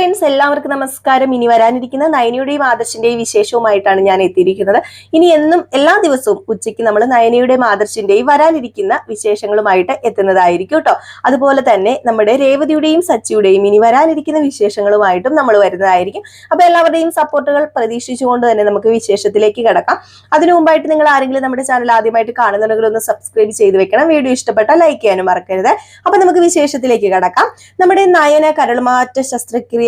Friends എല്ലാവർക്കും നമസ്കാരം. ഇനി വരാനിരിക്കുന്ന നയനയുടെയും ആദർശിന്റെയും വിശേഷവുമായിട്ടാണ് ഞാൻ എത്തിയിരിക്കുന്നത്. ഇനി എന്നും എല്ലാ ദിവസവും ഉച്ചയ്ക്ക് നമ്മൾ നയനയുടെയും ആദർശിന്റെയും വരാനിരിക്കുന്ന വിശേഷങ്ങളുമായിട്ട് എത്തുന്നതായിരിക്കും കേട്ടോ. അതുപോലെ തന്നെ നമ്മുടെ രേവതിയുടെയും സച്ചിയുടെയും ഇനി വരാനിരിക്കുന്ന വിശേഷങ്ങളുമായിട്ടും നമ്മൾ വരുന്നതായിരിക്കും. അപ്പൊ എല്ലാവരുടെയും സപ്പോർട്ടുകൾ പ്രതീക്ഷിച്ചുകൊണ്ട് തന്നെ നമുക്ക് വിശേഷത്തിലേക്ക് കിടക്കാം. അതിനു മുമ്പായിട്ട് നിങ്ങൾ ആരെങ്കിലും നമ്മുടെ ചാനൽ ആദ്യമായിട്ട് കാണുന്നുണ്ടെങ്കിൽ ഒന്ന് സബ്സ്ക്രൈബ് ചെയ്ത് വെക്കണം. വീഡിയോ ഇഷ്ടപ്പെട്ടാൽ ലൈക്ക് ചെയ്യാനും മറക്കരുത്. അപ്പൊ നമുക്ക് വിശേഷത്തിലേക്ക് കിടക്കാം. നമ്മുടെ നയന കരൾമാറ്റ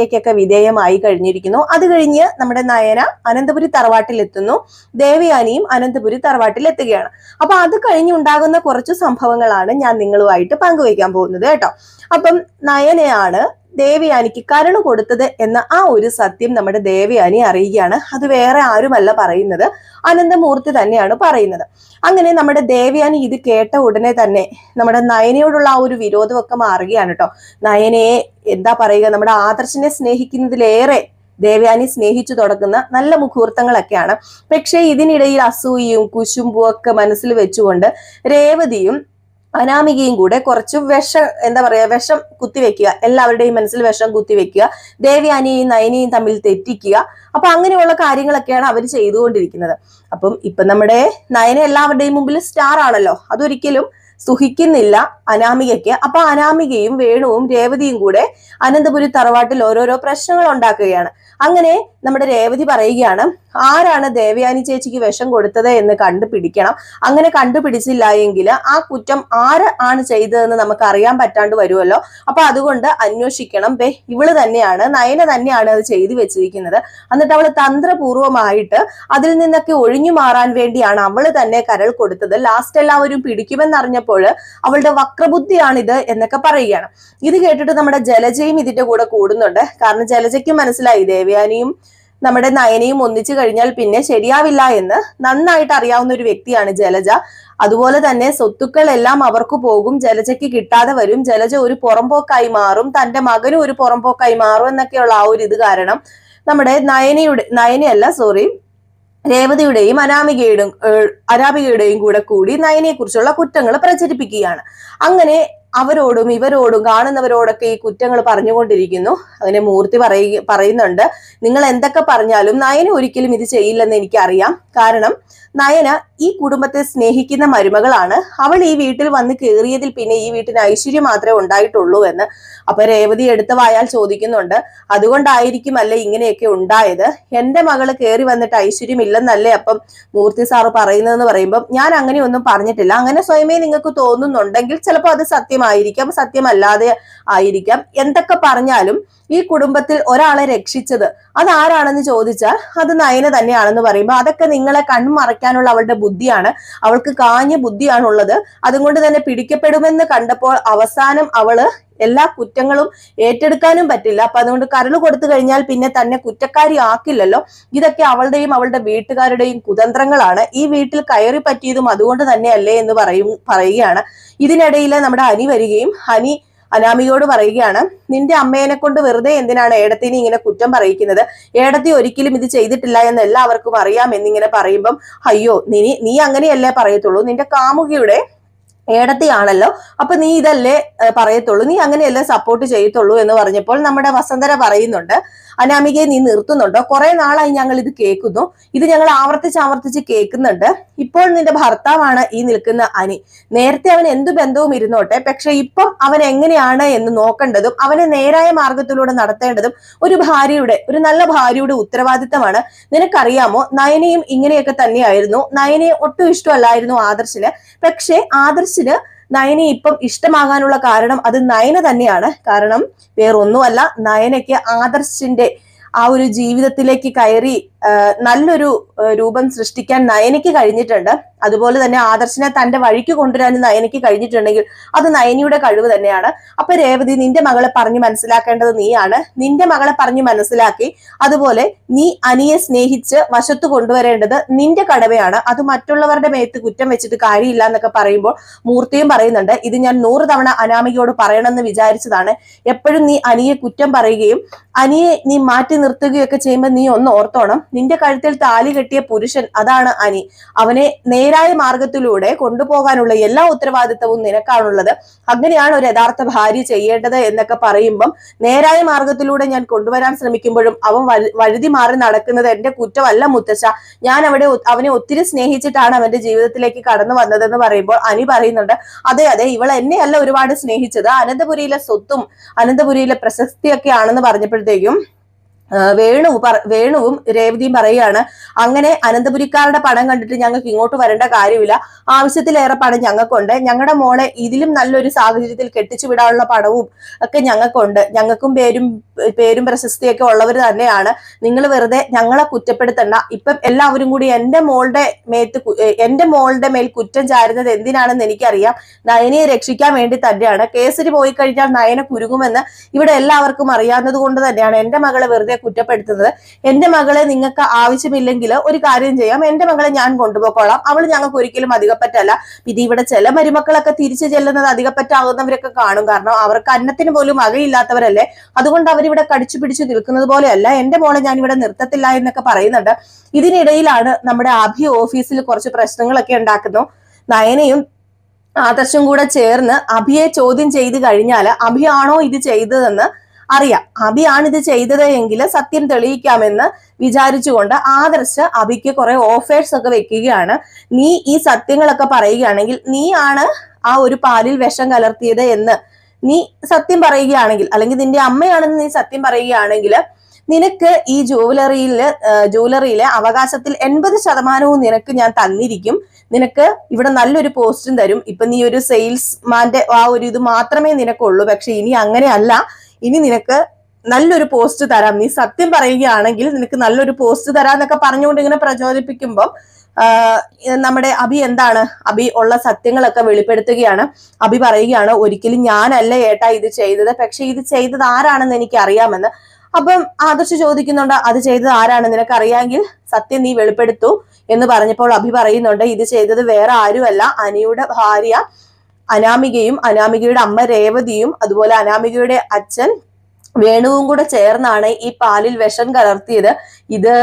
ശസ്ത്രക്രിയക്കൊക്കെ വിധേയമായി കഴിഞ്ഞിരിക്കുന്നു. അത് കഴിഞ്ഞ് നമ്മുടെ നയന അനന്തപുരി തറവാട്ടിൽ എത്തുന്നു ദേവയാനിയും അനന്തപുരി തറവാട്ടിൽ എത്തുകയാണ് അപ്പൊ അത് കഴിഞ്ഞുണ്ടാകുന്ന കുറച്ച് സംഭവങ്ങളാണ് ഞാൻ നിങ്ങളുമായിട്ട് പങ്കുവയ്ക്കാൻ പോകുന്നത് കേട്ടോ. അപ്പം നയനയാണ് ദേവയാനിക്ക് കരുണ കൊടുത്തത് എന്ന ആ ഒരു സത്യം നമ്മുടെ ദേവയാനി അറിയുകയാണ്. അത് വേറെ ആരുമല്ല പറയുന്നത്. അനന്തമൂർത്തി തന്നെയാണ് പറയുന്നത്. അങ്ങനെ നമ്മുടെ ദേവയാനി ഇത് കേട്ട ഉടനെ തന്നെ നമ്മുടെ നയനയോടുള്ള ആ ഒരു വിരോധമൊക്കെ മാറുകയാണ് കേട്ടോ നയനയെ എന്താ പറയുക നമ്മുടെ ആദർശനെ സ്നേഹിക്കുന്നതിലേറെ ദേവയാനി സ്നേഹിച്ചു തുടങ്ങുന്ന നല്ല മുഹൂർത്തങ്ങളൊക്കെയാണ്. പക്ഷേ ഇതിനിടയിൽ അസൂയയും കുശുമ്പും ഒക്കെ മനസ്സിൽ വെച്ചുകൊണ്ട് രേവതിയും അനാമികയും കൂടെ കുറച്ച് വിഷം എന്താ പറയാ വിഷം കുത്തിവെക്കുക എല്ലാവരുടെയും മനസ്സിൽ വിഷം കുത്തിവെക്കുക ദേവയാനിയെയും നയനിയും തമ്മിൽ തെറ്റിക്കുക. അപ്പൊ അങ്ങനെയുള്ള കാര്യങ്ങളൊക്കെയാണ് അവർ ചെയ്തുകൊണ്ടിരിക്കുന്നത്. അപ്പം ഇപ്പൊ നമ്മുടെ നയന എല്ലാവരുടെയും മുമ്പിൽ സ്റ്റാർ ആണല്ലോ. അതൊരിക്കലും സുഹിക്കുന്നില്ല അനാമികയ്ക്ക്. അപ്പൊ അനാമികയും വേണുവും രേവതിയും കൂടെ അനന്തപുരി തറവാട്ടിൽ ഓരോരോ പ്രശ്നങ്ങൾ ഉണ്ടാക്കുകയാണ്. അങ്ങനെ നമ്മുടെ രേവതി പറയുകയാണ് ആരാണ് ദേവയാനി ചേച്ചിക്ക് വിഷം കൊടുത്തത് എന്ന് കണ്ടുപിടിക്കണം. അങ്ങനെ കണ്ടുപിടിച്ചില്ല എങ്കിൽ ആ കുറ്റം ആര് ആണ് ചെയ്തതെന്ന് നമുക്ക് അറിയാൻ പറ്റാണ്ട് വരുമല്ലോ. അപ്പൊ അതുകൊണ്ട് അന്വേഷിക്കണം. ബേ ഇവൾ തന്നെയാണ് നയന തന്നെയാണ് അത് ചെയ്തു വെച്ചിരിക്കുന്നത്. എന്നിട്ട് അവൾ തന്ത്രപൂർവമായിട്ട് അതിൽ നിന്നൊക്കെ ഒഴിഞ്ഞു മാറാൻ വേണ്ടിയാണ് അവൾ തന്നെ കരൾ കൊടുത്തത്. ലാസ്റ്റ് എല്ലാവരും പിടിക്കുമെന്നറിഞ്ഞപ്പോൾ അവളുടെ വക്രബുദ്ധിയാണിത് എന്നൊക്കെ പറയുകയാണ്. ഇത് കേട്ടിട്ട് നമ്മുടെ ജലജയും ഇതിന്റെ കൂടെ കൂടുന്നുണ്ട്. കാരണം ജലജയ്ക്ക് മനസ്സിലായി ദേവയാനിയും നമ്മുടെ നയനയും ഒന്നിച്ചു കഴിഞ്ഞാൽ പിന്നെ ശരിയാവില്ല എന്ന് നന്നായിട്ട് അറിയാവുന്ന ഒരു വ്യക്തിയാണ് ജലജ. അതുപോലെ തന്നെ സ്വത്തുക്കളെല്ലാം അവർക്ക് പോകും ജലജയ്ക്ക് കിട്ടാതെ വരും. ജലജ ഒരു പുറംപോക്കായി മാറും തന്റെ മകനും ഒരു പുറംപോക്കായി മാറും എന്നൊക്കെയുള്ള ആ ഒരു ഇത് കാരണം നമ്മുടെ നയനയുടെ നയനയല്ല സോറി രേവതിയുടെയും അനാമികയുടെയും ഏഹ്, അനാമികയുടെയും കൂടെ കൂടി നയനയെ കുറിച്ചുള്ള കുറ്റങ്ങൾ പ്രചരിപ്പിക്കുകയാണ്. അങ്ങനെ അവരോടും ഇവരോടും കാണുന്നവരോടൊക്കെ ഈ കുറ്റങ്ങൾ പറഞ്ഞുകൊണ്ടിരിക്കുന്നു. അങ്ങനെ മൂർത്തി പറയുക പറയുന്നുണ്ട്. നിങ്ങൾ എന്തൊക്കെ പറഞ്ഞാലും നയന ഒരിക്കലും ഇത് ചെയ്യില്ലെന്ന് എനിക്കറിയാം. കാരണം നയന ഈ കുടുംബത്തെ സ്നേഹിക്കുന്ന മരുമകളാണ്. അവൾ ഈ വീട്ടിൽ വന്ന് കയറിയതിൽ പിന്നെ ഈ വീട്ടിന് ഐശ്വര്യം മാത്രമേ ഉണ്ടായിട്ടുള്ളൂ എന്ന് അപ്പൊ രേവതി എടുത്ത വായാൽ ചോദിക്കുന്നുണ്ട്. അതുകൊണ്ടായിരിക്കും അല്ലേ ഇങ്ങനെയൊക്കെ ഉണ്ടായത്? എന്റെ മകൾ കയറി വന്നിട്ട് ഐശ്വര്യം ഇല്ലെന്നല്ലേ അപ്പം മൂർത്തി സാറ് പറയുന്നതെന്ന് പറയുമ്പോൾ ഞാൻ അങ്ങനെയൊന്നും പറഞ്ഞിട്ടില്ല. അങ്ങനെ സ്വയമേ നിങ്ങൾക്ക് തോന്നുന്നുണ്ടെങ്കിൽ ചിലപ്പോൾ അത് സത്യമായിരിക്കാം സത്യമല്ലാതെ ആയിരിക്കാം. എന്തൊക്കെ പറഞ്ഞാലും ഈ കുടുംബത്തിൽ ഒരാളെ രക്ഷിച്ചത്. അതാരാണെന്ന് ചോദിച്ചാൽ അത് നയന തന്നെയാണെന്ന് പറയുമ്പോൾ അതൊക്കെ നിങ്ങളെ കൺമറയ്ക്കാനുള്ള അവളുടെ ബുദ്ധിയാണ്. അവൾക്ക് കാഞ്ഞ ബുദ്ധിയാണുള്ളത്. അതുകൊണ്ട് തന്നെ പിടിക്കപ്പെടുമെന്ന് കണ്ടപ്പോൾ അവസാനം അവൾ എല്ലാ കുറ്റങ്ങളും ഏറ്റെടുക്കാനും പറ്റില്ല. അപ്പൊ അതുകൊണ്ട് കരൾ കൊടുത്തു കഴിഞ്ഞാൽ പിന്നെ തന്നെ കുറ്റക്കാരി ആക്കില്ലല്ലോ. ഇതൊക്കെ അവളുടെയും അവളുടെ വീട്ടുകാരുടെയും കുതന്ത്രങ്ങളാണ്. ഈ വീട്ടിൽ കയറി പറ്റിയതും അതുകൊണ്ട് തന്നെയല്ലേ എന്ന് പറയും പറയുകയാണ്. ഇതിനിടയിൽ നമ്മുടെ അനി വരികയും ഹനി അനാമികയോട് പറയുകയാണ് നിന്റെ അമ്മേനെ കൊണ്ട് വെറുതെ എന്തിനാണ് ഏടത്തിനെ ഇങ്ങനെ കുറ്റം പറയിക്കുന്നത് ഏടത്തി ഒരിക്കലും ഇത് ചെയ്തിട്ടില്ല എന്ന് എല്ലാവർക്കും അറിയാം എന്നിങ്ങനെ പറയുമ്പം അയ്യോ നീ നീ അങ്ങനെയല്ലേ പറയത്തുള്ളൂ? നിന്റെ കാമുകിയുടെ ഏടത്തിയാണല്ലോ. അപ്പൊ നീ ഇതല്ലേ പറയത്തുള്ളൂ? നീ അങ്ങനെയല്ലേ സപ്പോർട്ട് ചെയ്യത്തുള്ളൂ? എന്ന് പറഞ്ഞപ്പോൾ നമ്മുടെ വസന്തര പറയുന്നുണ്ട് അനാമികയെ നീ നിർത്തുന്നുണ്ടോ? കുറെ നാളായി ഞങ്ങൾ ഇത് കേൾക്കുന്നു. ഇത് ഞങ്ങൾ ആവർത്തിച്ച് ആവർത്തിച്ച് കേൾക്കുന്നുണ്ട്. ഇപ്പോൾ നിന്റെ ഭർത്താവാണ് ഈ നിൽക്കുന്ന അനി. നേരത്തെ അവൻ എന്തു ബന്ധവും ഇരുന്നോട്ടെ പക്ഷെ ഇപ്പം അവൻ എങ്ങനെയാണ് എന്ന് നോക്കേണ്ടതും അവനെ നേരായ മാർഗത്തിലൂടെ നടത്തേണ്ടതും ഒരു ഭാര്യയുടെ ഒരു നല്ല ഭാര്യയുടെ ഉത്തരവാദിത്തമാണ്. നിനക്കറിയാമോ നയനയും ഇങ്ങനെയൊക്കെ തന്നെയായിരുന്നു. നയനയെ ഒട്ടും ഇഷ്ടമല്ലായിരുന്നു ആദർശിന്. പക്ഷേ ആദർശിന് നയനെ ഇപ്പം ഇഷ്ടമാകാനുള്ള കാരണം അത് നയന തന്നെയാണ്. കാരണം വേറൊന്നുമല്ല നയനയ്ക്ക് ആദർശിന്റെ ആ ഒരു ജീവിതത്തിലേക്ക് കയറി നല്ലൊരു രൂപം സൃഷ്ടിക്കാൻ നയനയ്ക്ക് കഴിഞ്ഞിട്ടുണ്ട്. അതുപോലെ തന്നെ ആദർശിനെ തന്റെ വഴിക്ക് കൊണ്ടുവരാൻ നയനയ്ക്ക് കഴിഞ്ഞിട്ടുണ്ടെങ്കിൽ അത് നയനിയുടെ കഴിവ് തന്നെയാണ്. അപ്പൊ രേവതി നിന്റെ മകളെ പറഞ്ഞു മനസ്സിലാക്കേണ്ടത് നീയാണ്. നിന്റെ മകളെ പറഞ്ഞു മനസ്സിലാക്കി അതുപോലെ നീ അനിയെ സ്നേഹിച്ച് വശത്ത് കൊണ്ടുവരേണ്ടത് നിന്റെ കടമയാണ്. അത് മറ്റുള്ളവരുടെ മേത്ത് കുറ്റം വെച്ചിട്ട് കാര്യമില്ല എന്നൊക്കെ പറയുമ്പോൾ മൂർത്തിയും പറയുന്നുണ്ട് ഇത് ഞാൻ നൂറ് തവണ അനാമികയോട് പറയണമെന്ന് വിചാരിച്ചതാണ്. എപ്പോഴും നീ അനിയെ കുറ്റം പറയുകയും അനിയെ നീ മാറ്റി നിർത്തുകയൊക്കെ ചെയ്യുമ്പോൾ നീ ഒന്ന് ഓർത്തോണം. നിന്റെ കഴുത്തിൽ താലി കെട്ടിയ പുരുഷൻ അതാണ് അനി. അവനെ നേരായ മാർഗത്തിലൂടെ കൊണ്ടുപോകാനുള്ള എല്ലാ ഉത്തരവാദിത്തവും നിനക്കാണുള്ളത്. അങ്ങനെയാണ് ഒരു യഥാർത്ഥ ഭാര്യ ചെയ്യേണ്ടത് എന്നൊക്കെ പറയുമ്പം നേരായ മാർഗത്തിലൂടെ ഞാൻ കൊണ്ടുവരാൻ ശ്രമിക്കുമ്പോഴും അവൻ വഴുതി മാറി നടക്കുന്നത് എന്റെ കുറ്റമല്ല മുത്തശ്ശ. ഞാൻ അവിടെ അവനെ ഒത്തിരി സ്നേഹിച്ചിട്ടാണ് അവന്റെ ജീവിതത്തിലേക്ക് കടന്നു വന്നതെന്ന് പറയുമ്പോൾ അനി പറയുന്നുണ്ട് അതെ അതെ ഇവൾ എന്നെയല്ല ഒരുപാട് സ്നേഹിച്ചത്. അനന്തപുരിയിലെ സ്വത്തും അനന്തപുരിയിലെ പ്രശസ്തിയൊക്കെ ആണെന്ന് പറഞ്ഞപ്പോഴത്തേക്കും വേണു പറ- വേണുവും രേവതിയും പറയുകയാണ് അങ്ങനെ അനന്തപുരിക്കാരുടെ പണം കണ്ടിട്ട് ഞങ്ങൾക്ക് ഇങ്ങോട്ട് വരേണ്ട കാര്യമില്ല. ആവശ്യത്തിലേറെ പണം ഞങ്ങൾക്കുണ്ട്. ഞങ്ങളുടെ മോളെ ഇതിലും നല്ലൊരു സാഹചര്യത്തിൽ കെട്ടിച്ചു വിടാനുള്ള പണവും ഒക്കെ ഞങ്ങൾക്കുണ്ട്. ഞങ്ങൾക്കും പേരും പേരും പ്രശസ്തിയൊക്കെ ഉള്ളവർ തന്നെയാണ്. നിങ്ങൾ വെറുതെ ഞങ്ങളെ കുറ്റപ്പെടുത്തണ്ട. ഇപ്പം എല്ലാവരും കൂടി എന്റെ മോളുടെ മേത്ത് എന്റെ മോളുടെ മേൽ കുറ്റം ചാരുന്നത് എന്തിനാണെന്ന് എനിക്കറിയാം. നയനയെ രക്ഷിക്കാൻ വേണ്ടി തന്നെയാണ്. കേസരി പോയി കഴിഞ്ഞാൽ നയന കുരുങ്ങുമെന്ന് ഇവിടെ എല്ലാവർക്കും അറിയാവുന്നത് കൊണ്ട് തന്നെയാണ്. എന്റെ മകളെ വെറുതെ കുറ്റപ്പെടുത്തുന്നത്. എന്റെ മകളെ നിങ്ങൾക്ക് ആവശ്യമില്ലെങ്കിൽ ഒരു കാര്യം ചെയ്യാം. എന്റെ മകളെ ഞാൻ കൊണ്ടുപോയിക്കോളാം. അവൾ ഞങ്ങൾക്ക് ഒരിക്കലും അധികപ്പറ്റല്ല. ഇത് ഇവിടെ ചില മരുമക്കളൊക്കെ തിരിച്ചു ചെല്ലുന്നത് അധികപ്പറ്റാകുന്നവരൊക്കെ കാണും. കാരണം അവർക്ക് അന്നത്തിന് പോലും അകയില്ലാത്തവരല്ലേ അതുകൊണ്ട് അവരിവിടെ കടിച്ചു പിടിച്ചു നിൽക്കുന്നത് പോലെയല്ല. എന്റെ മോളെ ഞാൻ ഇവിടെ നിർത്തത്തില്ല എന്നൊക്കെ പറയുന്നുണ്ട്. ഇതിനിടയിലാണ് നമ്മുടെ അഭി ഓഫീസിൽ കുറച്ച് പ്രശ്നങ്ങളൊക്കെ ഉണ്ടാക്കുന്നു. നയനയും ആദർശം കൂടെ ചേർന്ന് അഭിയെ ചോദ്യം ചെയ്ത് കഴിഞ്ഞാൽ അഭിയാണോ ഇത് ചെയ്തതെന്ന് അറിയാം. അഭിയാണ് ഇത് ചെയ്തത് എങ്കിൽ സത്യം തെളിയിക്കാമെന്ന് വിചാരിച്ചുകൊണ്ട് ആദർശ് അഭിക്ക് കുറെ ഓഫേഴ്സ് ഒക്കെ വെക്കുകയാണ്. നീ ഈ സത്യങ്ങളൊക്കെ പറയുകയാണെങ്കിൽ നീയാണ് ആ ഒരു പാലിൽ വിഷം കലർത്തിയത് എന്ന് നീ സത്യം പറയുകയാണെങ്കിൽ അല്ലെങ്കിൽ നിന്റെ അമ്മയാണെന്ന് നീ സത്യം പറയുകയാണെങ്കിൽ നിനക്ക് ഈ ജുവലറിയിൽ ജുവലറിയിലെ അവകാശത്തിൽ എൺപത് ശതമാനവും നിനക്ക് ഞാൻ തന്നിരിക്കും. നിനക്ക് ഇവിടെ നല്ലൊരു പോസ്റ്റും തരും. ഇപ്പൊ നീ ഒരു സെയിൽസ്മാന്റെ ആ ഒരു ഇത് മാത്രമേ നിനക്കുള്ളൂ. പക്ഷെ ഇനി അങ്ങനെയല്ല. ഇനി നിനക്ക് നല്ലൊരു പോസ്റ്റ് തരാം. നീ സത്യം പറയുകയാണെങ്കിൽ നിനക്ക് നല്ലൊരു പോസ്റ്റ് തരാം എന്നൊക്കെ പറഞ്ഞുകൊണ്ട് ഇങ്ങനെ പ്രചോദിപ്പിക്കുമ്പോൾ നമ്മുടെ അഭി എന്താണ്? അഭി ഉള്ള സത്യങ്ങളൊക്കെ വെളിപ്പെടുത്തുകയാണ്. അഭി പറയുകയാണ് ഒരിക്കലും ഞാനല്ല ഏട്ടാ ഇത് ചെയ്തത്. പക്ഷെ ഇത് ചെയ്തത് ആരാണെന്ന് എനിക്ക് അറിയാമെന്ന് അപ്പം ആദർശ് ചോദിക്കുന്നുണ്ട് അത് ചെയ്തത് ആരാണ്? നിനക്ക് അറിയാമെങ്കിൽ സത്യം നീ വെളിപ്പെടുത്തു. എന്ന് പറഞ്ഞപ്പോൾ അഭി പറയുന്നുണ്ട് ഇത് ചെയ്തത് വേറെ ആരുമല്ല. അനിയുടെ ഭാര്യ അനാമികയും അനാമികയുടെ അമ്മ രേവതിയും അതുപോലെ അനാമികയുടെ അച്ഛൻ വേണുവും കൂടെ ചേർന്നാണ് ഈ പാലിൽ വിഷം കലർത്തിയത്. ഇത്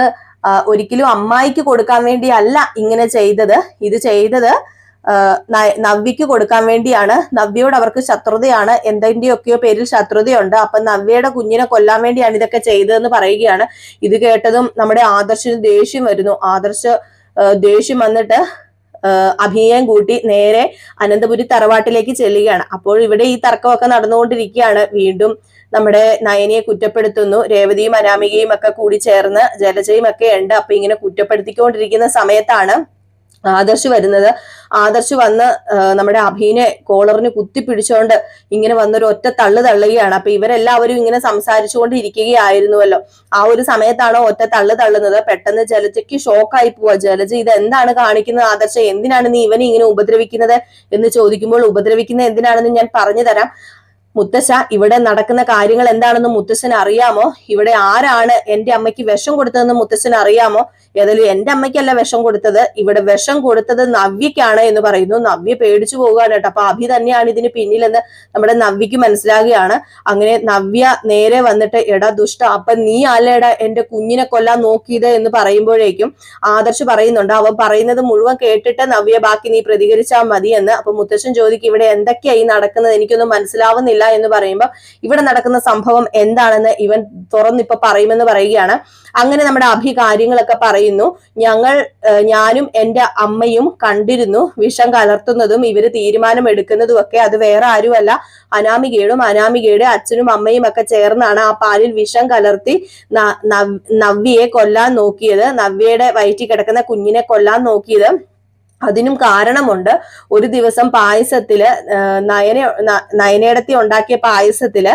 ഒരിക്കലും അമ്മായിക്ക് കൊടുക്കാൻ വേണ്ടിയല്ല ഇങ്ങനെ ചെയ്തത്. ഇത് ചെയ്തത് നവ്യക്ക് കൊടുക്കാൻ വേണ്ടിയാണ്. നവ്യയോട് അവർക്ക് ശത്രുതയാണ്. എന്തിന്റെയൊക്കെയോ പേരിൽ ശത്രുതയുണ്ട്. അപ്പൊ നവ്യയുടെ കുഞ്ഞിനെ കൊല്ലാൻ വേണ്ടിയാണ് ഇതൊക്കെ ചെയ്തതെന്ന് പറയുകയാണ്. ഇത് കേട്ടതും നമ്മുടെ ആദർശിന് ദേഷ്യം വരുന്നു. ആദർശ് ദേഷ്യം വന്നിട്ട് അഭിനയം കൂട്ടി നേരെ അനന്തപുരി തറവാട്ടിലേക്ക് ചെല്ലുകയാണ്. അപ്പോൾ ഇവിടെ ഈ തർക്കമൊക്കെ നടന്നുകൊണ്ടിരിക്കുകയാണ്. വീണ്ടും നമ്മുടെ നയനിയെ കുറ്റപ്പെടുത്തുന്നു. രേവതിയും അനാമികയും ഒക്കെ കൂടി ചേർന്ന് ജലജയും ഒക്കെ ഉണ്ട്. അപ്പൊ ഇങ്ങനെ കുറ്റപ്പെടുത്തിക്കൊണ്ടിരിക്കുന്ന സമയത്താണ് ആദർശ് വരുന്നത്. ആദർശ് വന്ന് നമ്മുടെ അഭിനെ കോളറിന് കുത്തി പിടിച്ചോണ്ട് ഇങ്ങനെ വന്നൊരു ഒറ്റ തള്ളു തള്ളുകയാണ്. അപ്പൊ ഇവരെല്ലാവരും ഇങ്ങനെ സംസാരിച്ചുകൊണ്ട് ഇരിക്കുകയായിരുന്നുവല്ലോ ആ ഒരു സമയത്താണ് ഒറ്റ തള്ളു തള്ളുന്നത്? പെട്ടെന്ന് ജലജയ്ക്ക് ഷോക്കായി പോവാ. ജലജ ഇത് എന്താണ് കാണിക്കുന്നത് ആദർശ? എന്തിനാണ് നീ ഇവനെ ഇങ്ങനെ ഉപദ്രവിക്കുന്നത് എന്ന് ചോദിക്കുമ്പോൾ ഉപദ്രവിക്കുന്നത് എന്തിനാണെന്ന് ഞാൻ പറഞ്ഞു തരാം. മുത്തശ്ശ ഇവിടെ നടക്കുന്ന കാര്യങ്ങൾ എന്താണെന്ന് മുത്തശ്ശന് അറിയാമോ? ഇവിടെ ആരാണ് എന്റെ അമ്മയ്ക്ക് വിഷം കൊടുത്തതെന്ന് മുത്തശ്ശന് അറിയാമോ? ഏതായാലും എന്റെ അമ്മയ്ക്കല്ല വിഷം കൊടുത്തത്. ഇവിടെ വിഷം കൊടുത്തത് നവ്യക്കാണ് എന്ന് പറയുന്നു. നവ്യ പേടിച്ചു പോവുകയാണ് കേട്ടോ. അപ്പൊ അഭി തന്നെയാണ് ഇതിന് പിന്നിലെന്ന് നമ്മുടെ നവ്യക്ക് മനസ്സിലാകുകയാണ്. അങ്ങനെ നവ്യ നേരെ വന്നിട്ട് എടാ ദുഷ്ട അപ്പൊ നീ അല്ലേടാ എന്റെ കുഞ്ഞിനെ കൊല്ലാൻ നോക്കിയത്? എന്ന് പറയുമ്പോഴേക്കും ആദർശ് പറയുന്നുണ്ട്. അവൻ പറയുന്നത് മുഴുവൻ കേട്ടിട്ട് നവ്യ ബാക്കി നീ പ്രതികരിച്ചാൽ മതി എന്ന് അപ്പൊ മുത്തശ്ശൻ ചോദിക്കും ഇവിടെ എന്തൊക്കെയായി നടക്കുന്നത്? എനിക്കൊന്നും മനസ്സിലാവുന്നില്ല. എന്ന് പറയുമ്പോൾ ഇവിടെ നടക്കുന്ന സംഭവം എന്താണെന്ന് ഇവൻ തുറന്നിപ്പോ പറയുമെന്ന് പറയുകയാണ്. അങ്ങനെ നമ്മുടെ അഭി കാര്യങ്ങളൊക്കെ പറയുന്നു. ഞങ്ങൾ ഞാനും എന്റെ അമ്മയും കണ്ടിരുന്നു. വിഷം കലർത്തുന്നതും ഇവർ തീരുമാനം എടുക്കുന്നതും ഒക്കെ അത് വേറെ ആരുമല്ല. അനാമികയോടും അനാമികയുടെ അച്ഛനും അമ്മയും ഒക്കെ ചേർന്നാണ് ആ പാലിൽ വിഷം കലർത്തി നവ്യയെ കൊല്ലാൻ നോക്കിയത്. നവ്യയുടെ വയറ്റിൽ കിടക്കുന്ന കുഞ്ഞിനെ കൊല്ലാൻ നോക്കിയത്. അതിനും കാരണമുണ്ട്. ഒരു ദിവസം പായസത്തിൽ നയന നയനേടത്തി ഉണ്ടാക്കിയ പായസത്തിൽ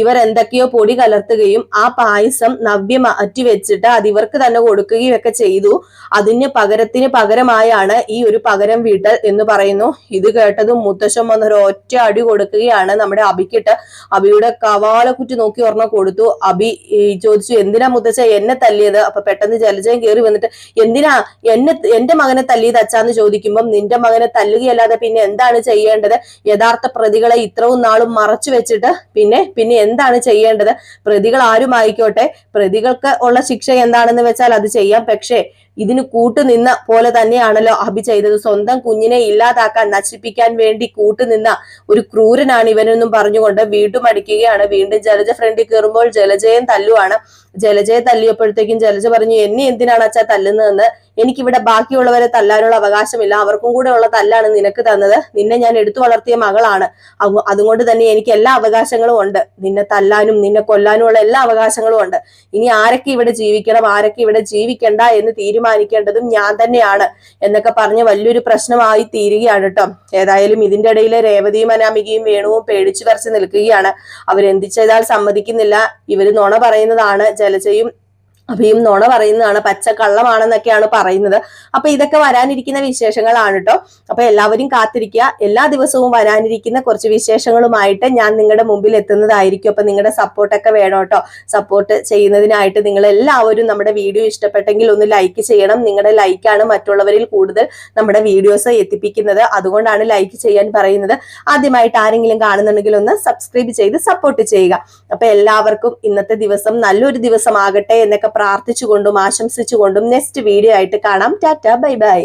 ഇവർ എന്തൊക്കെയോ പൊടി കലർത്തുകയും ആ പായസം നവ്യ മാറ്റി വെച്ചിട്ട് അത് ഇവർക്ക് തന്നെ കൊടുക്കുകയും ഒക്കെ ചെയ്തു. അതിന് പകരത്തിന് പകരമായാണ് ഈ ഒരു പകരം വീട്ടൽ എന്ന് പറയുന്നു. ഇത് കേട്ടതും മുത്തശ്ശൻ വന്നൊരു ഒറ്റ അടി കൊടുക്കുകയാണ് നമ്മുടെ അബിക്കിട്ട്. അബിയുടെ കവാലക്കുറ്റി നോക്കി ഒരെണ്ണം കൊടുത്തു. അബി ചോദിച്ചു എന്തിനാ മുത്തശ്ശ എന്നെ തല്ലിയത്? അപ്പൊ പെട്ടെന്ന് ജലജയം കയറി വന്നിട്ട് എന്തിനാ എന്നെ എന്റെ മകനെ തല്ലിയത് അച്ഛാന്ന് ചോദിച്ചു. ചോദിക്കുമ്പോൾ നിന്റെ മകനെ തല്ലുകയല്ലാതെ പിന്നെ എന്താണ് ചെയ്യേണ്ടത്? യഥാർത്ഥ പ്രതികളെ ഇത്രയും നാളും മറച്ചു വെച്ചിട്ട് പിന്നെ പിന്നെ എന്താണ് ചെയ്യേണ്ടത്? പ്രതികൾ ആരും ആയിക്കോട്ടെ. പ്രതികൾക്ക് ഉള്ള ശിക്ഷ എന്താണെന്ന് വെച്ചാൽ അത് ചെയ്യാം. പക്ഷേ ഇതിന് കൂട്ടുനിന്ന പോലെ തന്നെയാണല്ലോ അഭി ചെയ്തത്. സ്വന്തം കുഞ്ഞിനെ ഇല്ലാതാക്കാൻ നശിപ്പിക്കാൻ വേണ്ടി കൂട്ടുനിന്ന ഒരു ക്രൂരനാണ് ഇവനെന്നും പറഞ്ഞുകൊണ്ട് വീണ്ടും അടിക്കുകയാണ്. വീണ്ടും ജലജ ഫ്രണ്ടിൽ കയറുമ്പോൾ ജലജയും തല്ലുവാണ്. ജലജയെ തല്ലിയപ്പോഴത്തേക്കും ജലജ പറഞ്ഞു എന്നെ എന്തിനാണ് അച്ഛാ തല്ലുന്നതെന്ന്? എനിക്കിവിടെ ബാക്കിയുള്ളവരെ തല്ലാനുള്ള അവകാശമില്ല. അവർക്കും കൂടെ ഉള്ള തല്ലാണ് നിനക്ക് തന്നത്. നിന്നെ ഞാൻ എടുത്തു വളർത്തിയ മകളാണ്. അതുകൊണ്ട് തന്നെ എനിക്ക് എല്ലാ അവകാശങ്ങളും ഉണ്ട്. നിന്നെ തല്ലാനും നിന്നെ കൊല്ലാനും ഉള്ള എല്ലാ അവകാശങ്ങളും ഉണ്ട്. ഇനി ആരൊക്കെ ഇവിടെ ജീവിക്കണം ആരൊക്കെ ഇവിടെ ജീവിക്കണ്ട എന്ന് തീരുമാനിക്കേണ്ടതും ഞാൻ തന്നെയാണ് എന്നൊക്കെ പറഞ്ഞ് വലിയൊരു പ്രശ്നമായി തീരുകയാണ് കേട്ടോ. ഏതായാലും ഇതിന്റെ ഇടയിൽ രേവതിയും അനാമികയും വേണുവും പേടിച്ചു വരച്ച് നിൽക്കുകയാണ്. അവരെന്ത് ചെയ്താൽ സമ്മതിക്കുന്നില്ല. ഇവർ നുണ പറയുന്നതാണ്. ജലജയും അഭിയും നുണ പറയുന്നതാണ് പച്ചക്കള്ളമാണെന്നൊക്കെയാണ് പറയുന്നത്. അപ്പൊ ഇതൊക്കെ വരാനിരിക്കുന്ന വിശേഷങ്ങളാണ് കേട്ടോ അപ്പൊ എല്ലാവരും കാത്തിരിക്കുക. എല്ലാ ദിവസവും വരാനിരിക്കുന്ന കുറച്ച് വിശേഷങ്ങളുമായിട്ട് ഞാൻ നിങ്ങളുടെ മുമ്പിൽ എത്തുന്നതായിരിക്കും അപ്പൊ നിങ്ങളുടെ സപ്പോർട്ടൊക്കെ വേണം കേട്ടോ സപ്പോർട്ട് ചെയ്യുന്നതിനായിട്ട് നിങ്ങൾ എല്ലാവരും നമ്മുടെ വീഡിയോ ഇഷ്ടപ്പെട്ടെങ്കിൽ ഒന്ന് ലൈക്ക് ചെയ്യണം. നിങ്ങളുടെ ലൈക്കാണ് മറ്റുള്ളവരിൽ കൂടുതൽ നമ്മുടെ വീഡിയോസ് എത്തിപ്പിക്കുന്നത്. അതുകൊണ്ടാണ് ലൈക്ക് ചെയ്യാൻ പറയുന്നത്. ആദ്യമായിട്ട് ആരെങ്കിലും കാണുന്നുണ്ടെങ്കിൽ ഒന്ന് സബ്സ്ക്രൈബ് ചെയ്ത് സപ്പോർട്ട് ചെയ്യുക. അപ്പൊ എല്ലാവർക്കും ഇന്നത്തെ ദിവസം നല്ലൊരു ദിവസമാകട്ടെ എന്നൊക്കെ പ്രാർത്ഥിച്ചുകൊണ്ടും ആശംസിച്ചുകൊണ്ടും നെക്സ്റ്റ് വീഡിയോ ആയിട്ട് കാണാം. Tata bye bye